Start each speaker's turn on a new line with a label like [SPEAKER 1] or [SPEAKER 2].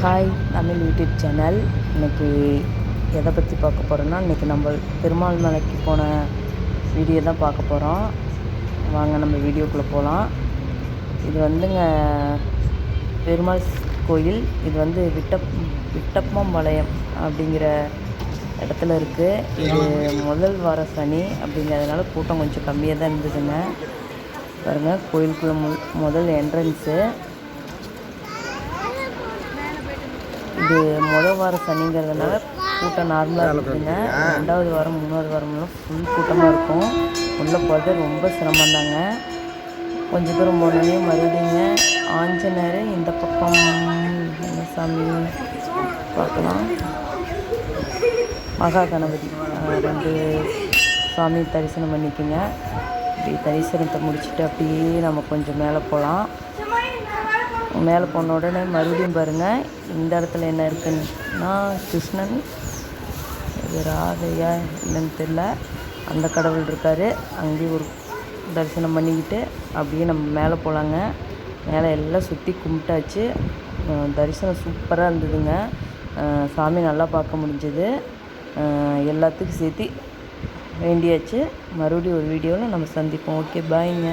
[SPEAKER 1] Hi Tamil YouTube channel இன்னைக்கு எதை பற்றி பார்க்க போகிறோன்னா இன்றைக்கி நம்ம திருமால் மலைக்கு போன வீடியோ தான் பார்க்க போகிறோம் வாங்க நம்ம வீடியோக்குள்ளே போகலாம் இது வந்துங்க பெருமாள் கோயில். இது வந்து விட்டப் விட்டப்பம்பாளையம் அப்படிங்கிற இடத்துல இருக்குது இது முதல் வார சனி அப்படிங்கிறதுனால கூட்டம் கொஞ்சம் கம்மியாக தான் இருந்ததுங்க. பாருங்கள் கோயிலுக்குள்ள மு முதல் என்ட்ரன்ஸு இது முதல் வார சனிங்கிறதுனால கூட்டம் நார்மலாக இருக்குதுங்க. ரெண்டாவது வாரம் மூணாவது வாரம்லாம் ஃபுல் கூட்டமாக இருக்கும். உள்ளே போகிறது ரொம்ப சிரமந்தாங்க கொஞ்சம் தூரம் போனோடனே மறுபடியுங்க ஆஞ்சநேயர் இந்த பக்கம். என்ன சாமி? பார்க்கலாம். மகா கணபதி. ரெண்டு சாமி தரிசனம் பண்ணிக்கோங்க. இப்படி தரிசனத்தை முடிச்சுட்டு அப்படியே நம்ம கொஞ்சம் மேலே போகலாம். மேலே போன உடனே மறுபடியும் பாருங்கள் இந்த இடத்துல என்ன இருக்குன்னா. கிருஷ்ணன் இது ராதையா என்னன்னு தெரில அந்த கடவுள் இருக்கார். அங்கேயும் ஒரு தரிசனம் பண்ணிக்கிட்டு அப்படியே நம்ம மேலே போகலாங்க. மேலே எல்லாம் சுற்றி கும்பிட்டாச்சு. தரிசனம் சூப்பராக இருந்ததுங்க. சாமி நல்லா பார்க்க முடிஞ்சது. எல்லாத்துக்கும் சேர்த்து வேண்டியாச்சு. மறுபடியும் ஒரு வீடியோவில் நம்ம சந்திப்போம். ஓகே பாய்ங்க.